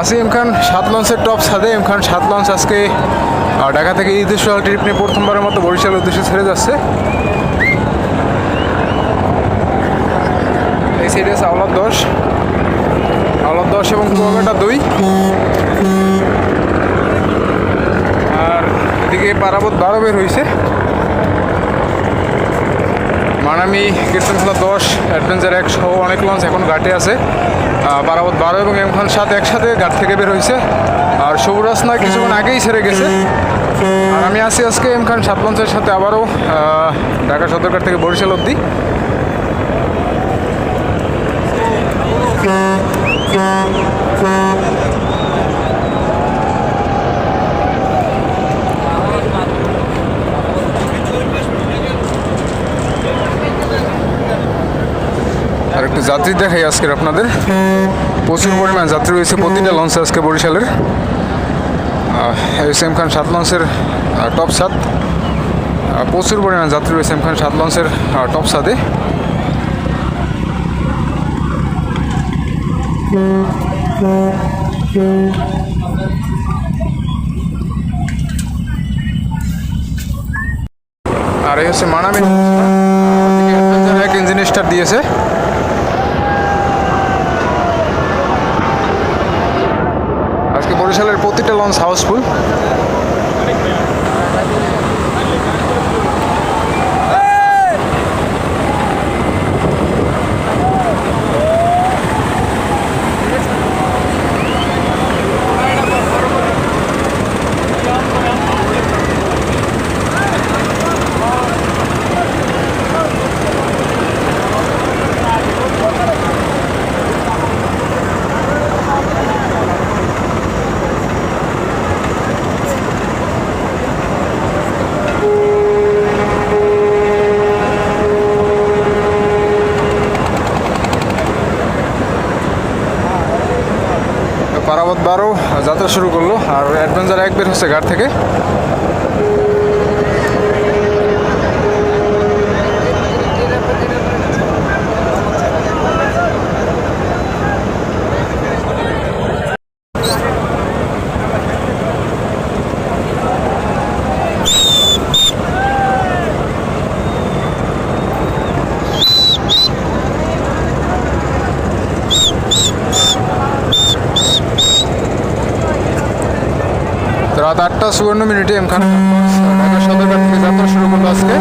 আসিম খান, সাত লঞ্চের টপ ছাদে এম খান। সাত লঞ্চ আজকে ঢাকা থেকে ঈদ উৎসব ট্রিপ নিয়ে প্রথমবারের মতো বরিশালের উদ্দেশ্যে ছেড়ে যাচ্ছে। এই সাইডে আওলাদ দশ। আওলাদ দশ এবং কুয়াকাটা দুই। আর এদিকে পারাবত বারো বের হয়েছে মানামি কীর্তনখোলা দশ, অ্যাডভেঞ্চার এক সহ অনেক লঞ্চ এখন ঘাটে আছে। বারাবত বারো এবং এম খান সাত একসাথে ঘাট থেকে বের হয়েছে আর সবুরাস না কিছুক্ষণ আগেই ছেড়ে গেছে। আর আমি আছি আজকে এম খান সাত লঞ্চের সাথে আবারও ঢাকা সদরঘাট থেকে বরিশাল অবধি। যাত্রী দেখাই আজকের আপনাদের। প্রচুর পরিমাণ যাত্রী রয়েছে প্রতিটা লঞ্চে আজকে বরিশালের। এস এম খান সাত লঞ্চের টপ সাত। প্রচুর পরিমাণ যাত্রী রয়েছে এম খান সাত লঞ্চের টপ সাদে আর এই হচ্ছে মানামি এক ইঞ্জিন স্টার দিয়েছে আজকে বরিশালের প্রতিটা লঞ্চ হাউসফুল পারাবত বারো যাত্রা শুরু করল আর অ্যাডভেঞ্চার এক বের হচ্ছে ঘাট থেকে। রাত আটটা চুয়ান্ন মিনিটে এম খান ঢাকা সদরঘাট থেকে যাত্রা শুরু করল আজকে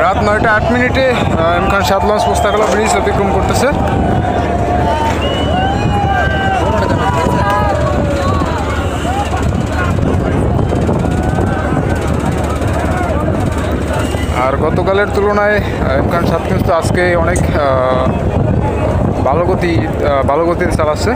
রাত নয়টা আট মিনিটে আহ, এম খান সাত লঞ্চ পোস্তাকলা ব্রিজ অতিক্রম করতেছে। আর গতকালের তুলনায় এম সাত কিন্তু আজকে অনেক ভালো গতি ভালো গতিতে চালাচ্ছে।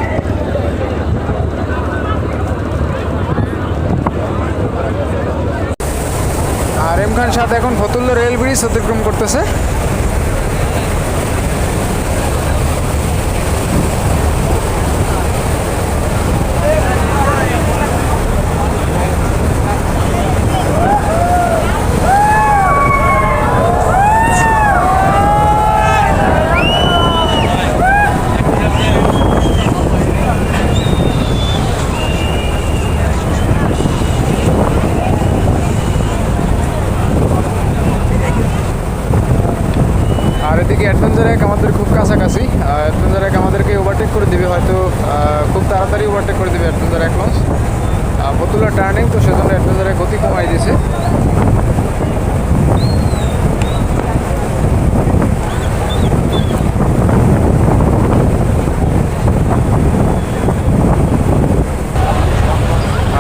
আর এম খান সাথে এখন ফতুল্লা রেল ব্রিজ অতিক্রম করতেছে আর এদিকে অ্যাডভেঞ্চার এক আমাদের খুব কাছাকাছি অ্যাডভেঞ্চার এক আমাদেরকে ওভারটেক করে দিবে হয়তো আহ, খুব তাড়াতাড়ি ওভারটেক করে দিবে অ্যাডভেঞ্চার এক লঞ্চ বতুলা টার্নিং তো সেজন্য অ্যাডভেঞ্চার এক গতি কমাই দিয়েছে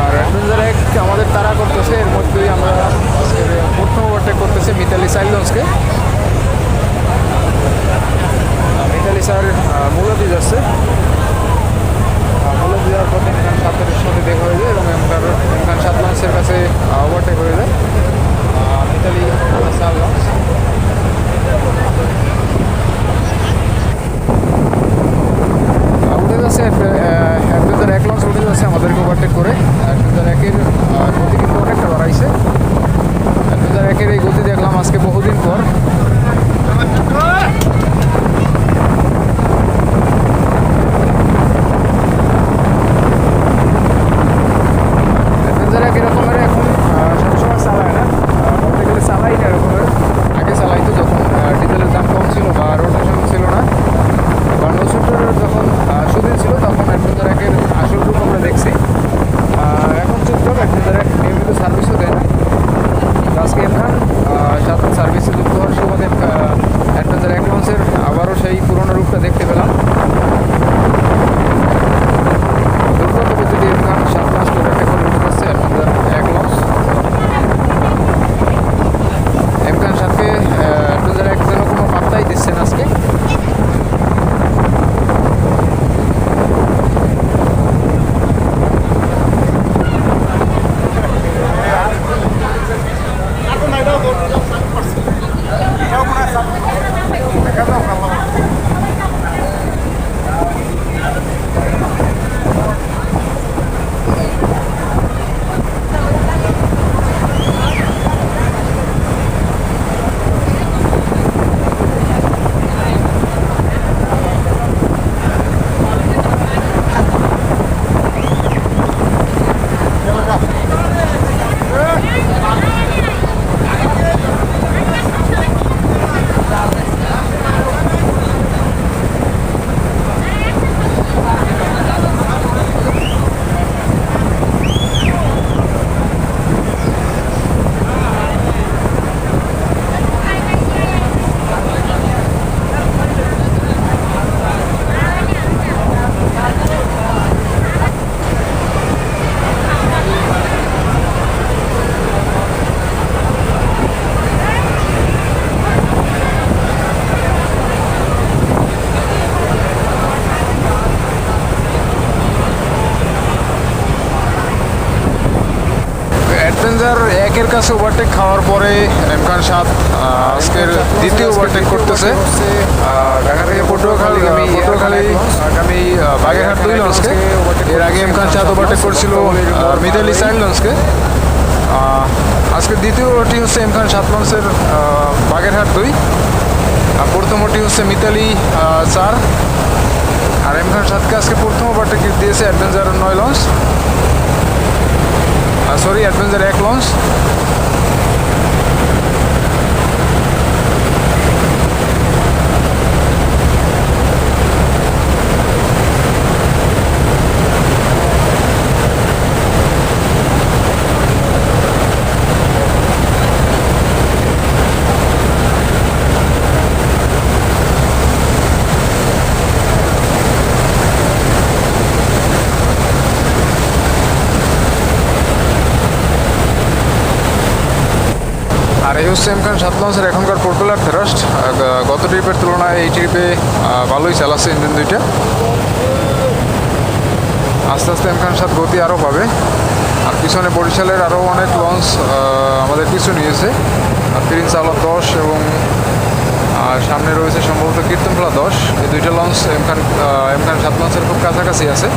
আর অ্যাডভেঞ্চার এক আমাদের তারা করতেছে এর মধ্যেই আমরা আজকের প্রথম ওভারটেক করতেছে মিতালি সাইলন্সকে স্যার মূলত যাচ্ছে। পরে এমখান সাত আজকের দ্বিতীয় ওভারটেক করতেছে। ঢাকা থেকে পটুয়াখালী পটুয়াখালী, আগামী বাগেরহাট দুই লঞ্চকে এর আগে এমখান সাত ওভারটেক করছিল মিতালি চাইল্ড লঞ্চকে আজকের দ্বিতীয় ওটি হচ্ছে এমখান সাত লঞ্চের বাগেরহাট দুই। আর প্রথম ওটি হচ্ছে মিতালি চার। আর এমখান সাতকে আজকে প্রথম ওভারটেক দিয়েছে অ্যাডভেঞ্চার নয় লঞ্চ সরি অ্যাডভেঞ্চার এক লঞ্চ এই হচ্ছে এমখান সাত লঞ্চের এখনকার পপুলার থেরাস্ট গত ট্রিপের তুলনায় এই ট্রিপে ভালোই চালাচ্ছে ইঞ্জিন দুইটা। আস্তে আস্তে এমখান সাত গতি আরও পাবে। আর পিছনে বরিশালের আরও অনেক লঞ্চ আমাদের পিছু নিয়েছে। প্রিন্স আলো দশ এবং আর সামনে রয়েছে সম্ভবত কীর্তনখোলা দশ। এই দুইটা লঞ্চ এমখান আহ, এমখান সাত লঞ্চের খুব কাছাকাছি আছে।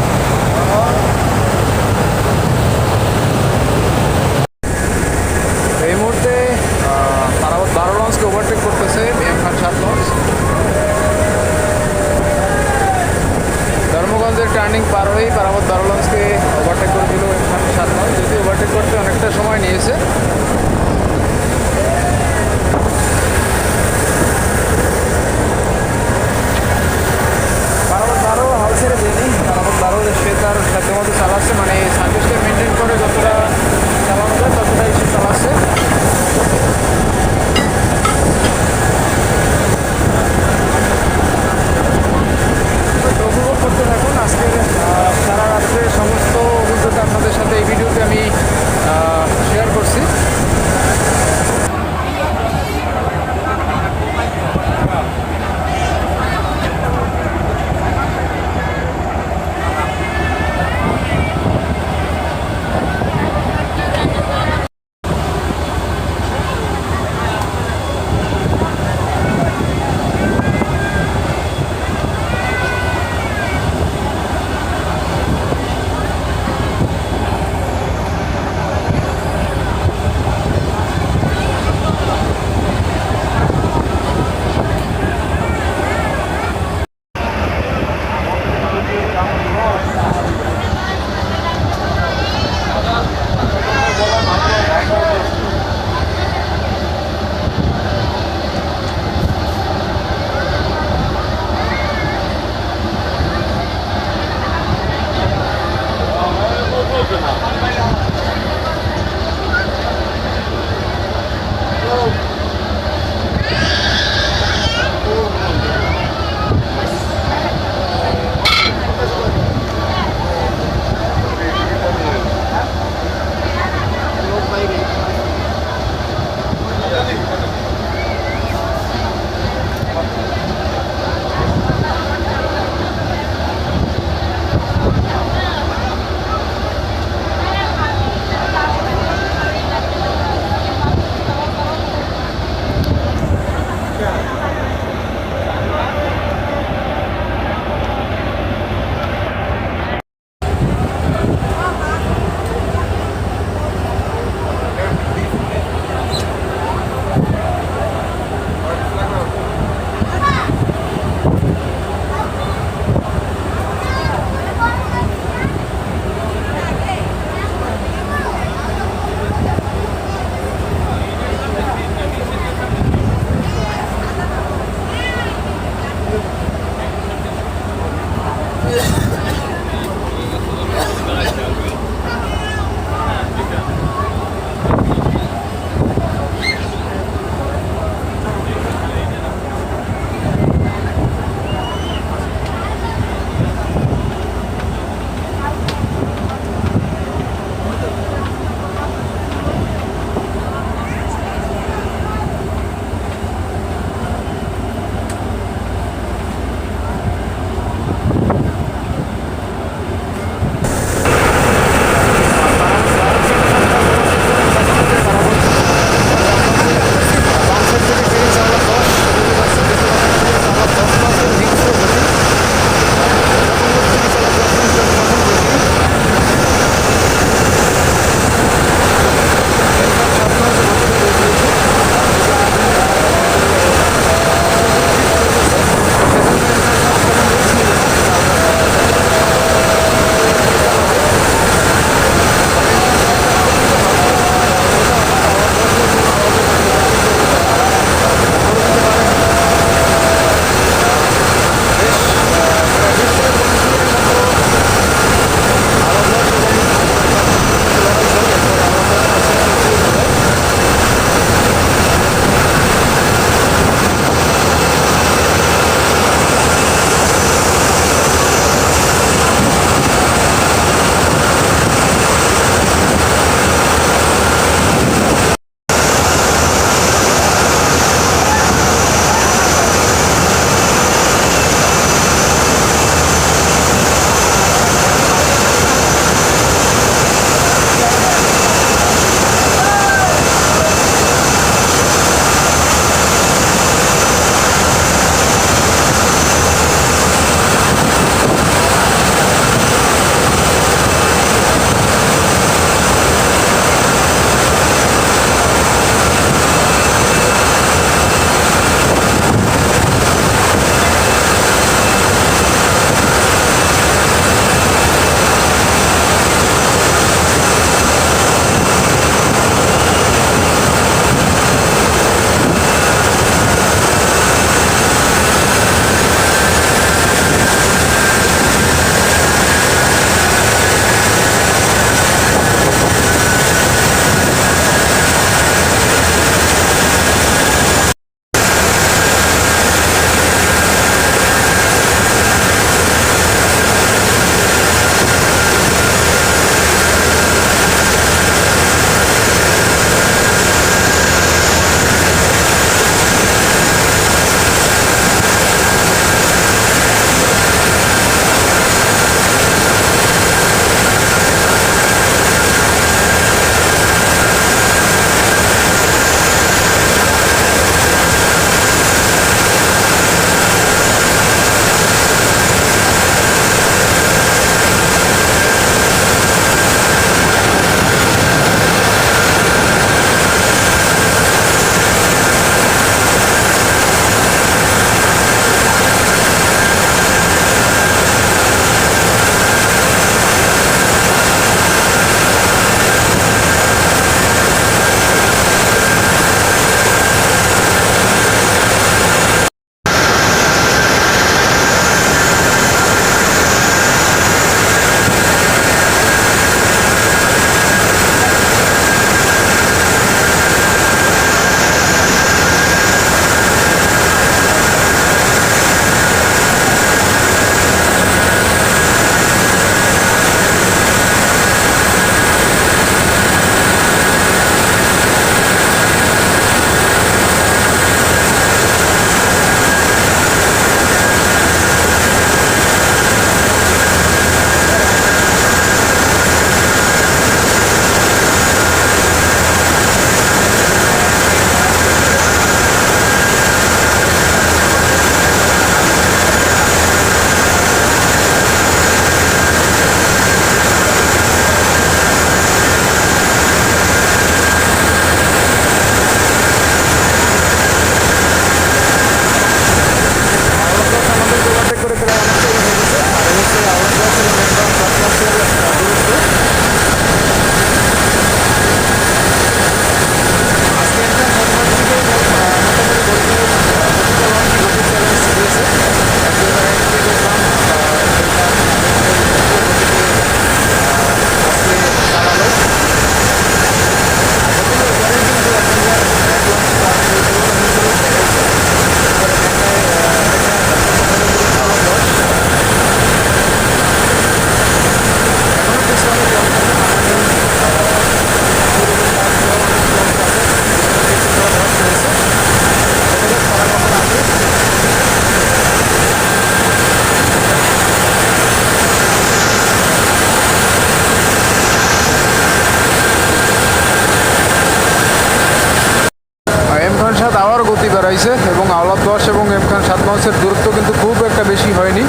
কাটাইছে এবং আওলাদ দশ এবং এম খান সাত লঞ্চের দূরত্ব কিন্তু খুব একটা বেশি হয়নি।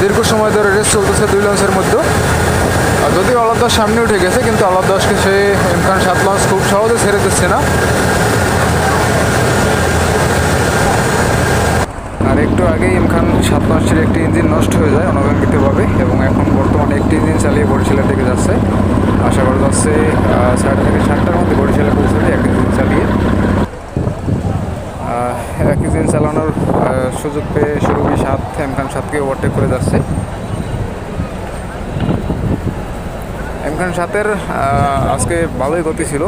দীর্ঘ সময় ধরে রেস চলতেছে দুই লঞ্চের মধ্যে। যদিও আওলাদ দশ সামনে উঠে গেছে, কিন্তু আওলাদ দশকে সে এম খান সাত লঞ্চ খুব সহজে ছেড়ে দিচ্ছে না। আর একটু আগেই ইমখান সাত লঞ্চের একটি ইঞ্জিন নষ্ট হয়ে যায় অনাকাঙ্ক্ষিতভাবে এবং এখন বর্তমানে একটি ইঞ্জিন চালিয়ে বরিশালের দিকে যাচ্ছে। আশা করা যাচ্ছে সাড়ে থেকে সাতটার মধ্যে বরিশালে পৌঁছে একটি ইঞ্জিন চালিয়ে। আহ, এক ইঞ্জিন চালানোর সুযোগ পেয়ে সুরভি সাত এমখান সাতকে ওভারটেক করে যাচ্ছে। এমখান সাতের আজকে ভালোই গতি ছিল।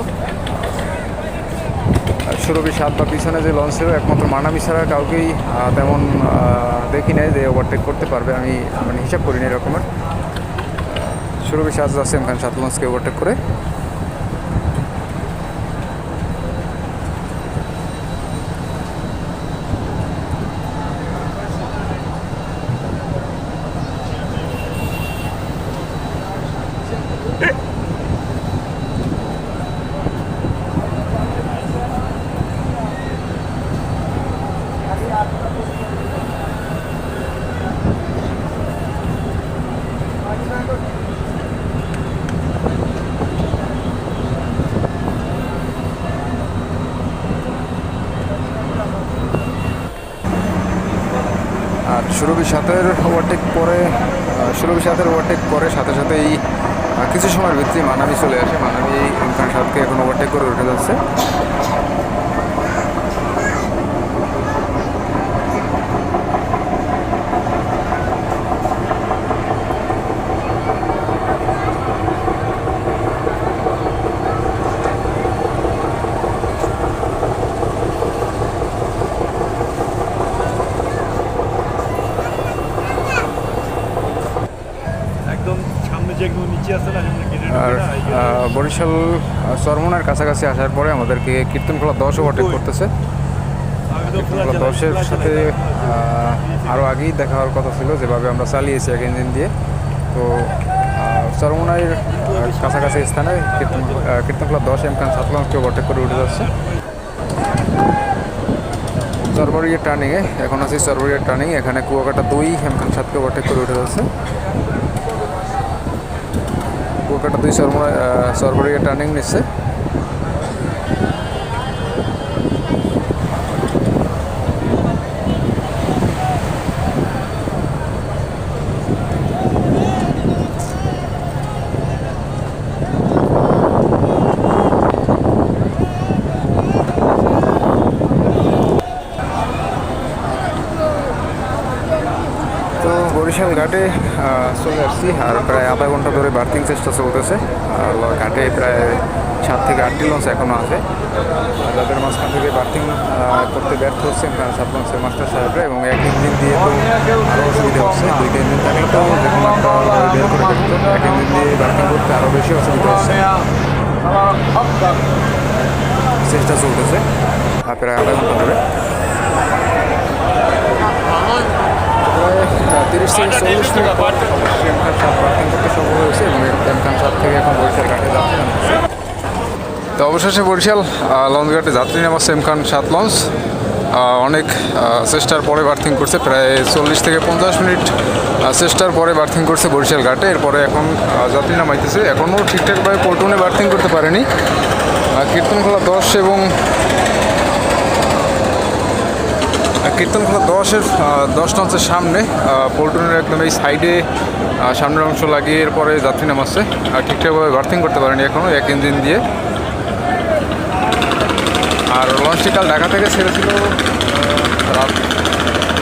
সুরভি সাত বা পিছনে যে লঞ্চ ছিল একমাত্র মানামি ছাড়া কাউকেই তেমন দেখি নাই যে ওভারটেক করতে পারবে। আমি মানে হিসাব করিনি এরকমের। সুরভি সাত যাচ্ছে এমখান সাত লঞ্চকে ওভারটেক করে। সুরভি সাতের ওভারটেক পরে ষোলোবি সাতের ওভারটেক পরে সাথে সাথেই কিছু সময়ের ভিত্তি মানামি চলে আসে। মানামি ইমখান সাতকে এখন ওভারটেক করে উঠে যাচ্ছে একদম সামনে যেগুলো নিচে আছে না যেমন গেটের আর বরিশাল চরমনার কাছাকাছি আসার পরে আমাদেরকে কীর্তনখোলা দশ ওভারটেক করতেছে। খোলা কীর্তনখোলা দশের সাথে আরও আগেই দেখা হওয়ার কথা ছিল যেভাবে আমরা চালিয়েছি এক ইঞ্জিন দিয়ে। তো আহ, চরমনাইয়ের কাছাকাছি স্থানে কীর্তন আহ, কীর্তনখোলা দশ এমকান সাত লঞ্চকে ওভারটেক করে উঠে যাচ্ছে। সরবরিয়া টার্নিংয়ে এখন আছি সরবরিয়া টার্নিং এখানে কুয়াকাটা দুই হেমখান সাতকে ওভারটেক করে উঠে যাচ্ছে। কুয়াকাটা দুই সরবরিয়া টার্নিং নিচ্ছে। বরিশাল ঘাটে চলে আসছি আর আধা ঘণ্টা ধরে বার্থিং চেষ্টা চলতেছে। আর ঘাটে প্রায় সাত থেকে আটটি লঞ্চ এখনও আছে। যাদের মাঝখান থেকে বার্থিং করতে ব্যর্থ হচ্ছেন সাত লঞ্চের মাস্টার সাহেবরা এবং এক ইঞ্জিন দিয়ে তো আরও অসুবিধা হচ্ছে। দুইটা ইঞ্জিন থাকলে তো যে কোনো একটা বের করে দেখতো এক ইঞ্জিন দিয়ে বার্থিং করতে আরও বেশি অসুবিধা হচ্ছে। চেষ্টা চলতেছে। প্রায় আধা ঘণ্টা ধরে। প্রায় তিরিশ থেকে চল্লিশ মিনিট পর করতে হয়েছে এবং সাত থেকে এখন বরিশাল ঘাটে যাচ্ছে তো অবশেষে বরিশাল লঞ্চ ঘাটে যাত্রী নামাচ্ছে এমখান সাত লঞ্চ। অনেক চেষ্টার পরে বার্থিং করছে প্রায় চল্লিশ থেকে পঞ্চাশ মিনিট। চেষ্টার পরে বার্থিং করছে বরিশাল ঘাটে। এরপরে এখন যাত্রী নামাইতেছে। এখনও ঠিকঠাকভাবে পল্টনে বার্থিং করতে পারেনি। কীর্তনখোলা দশ এবং আর কীর্তনখোলা দশের আহ, দশ লঞ্চের সামনে পল্টনের একদম এই সাইডে সামনের অংশ লাগিয়ে এরপরে যাত্রী নামাচ্ছে। আর ঠিকঠাকভাবে বার্থিং করতে পারেনি এখনও এক ইঞ্জিন দিয়ে। আর লঞ্চটি কাল ঢাকা থেকে ছেড়েছিল রাত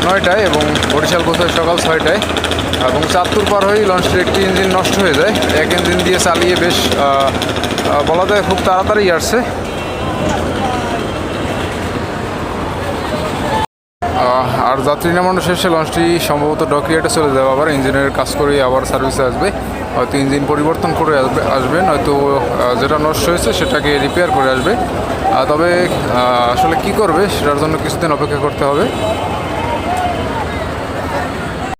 নয়টায় এবং বরিশাল পৌঁছায় সকাল ছয়টায়। এবং চাঁদপুর পার হয়েই লঞ্চটির একটি ইঞ্জিন নষ্ট হয়ে যায়। এক ইঞ্জিন দিয়ে চালিয়ে বেশ বলা যায় খুব তাড়াতাড়ি আসছে। আর যাত্রী নামানো শেষে লঞ্চটি সম্ভবত ডকিয়াটে চলে যাবে। আবার ইঞ্জিনের কাজ করে আবার সার্ভিসে আসবে। হয়তো ইঞ্জিন পরিবর্তন করে আসবে আসবেন, হয়তো যেটা নষ্ট হয়েছে সেটাকে রিপেয়ার করে আসবে। তবে আসলে কি করবে সেটার জন্য কিছুদিন অপেক্ষা করতে হবে।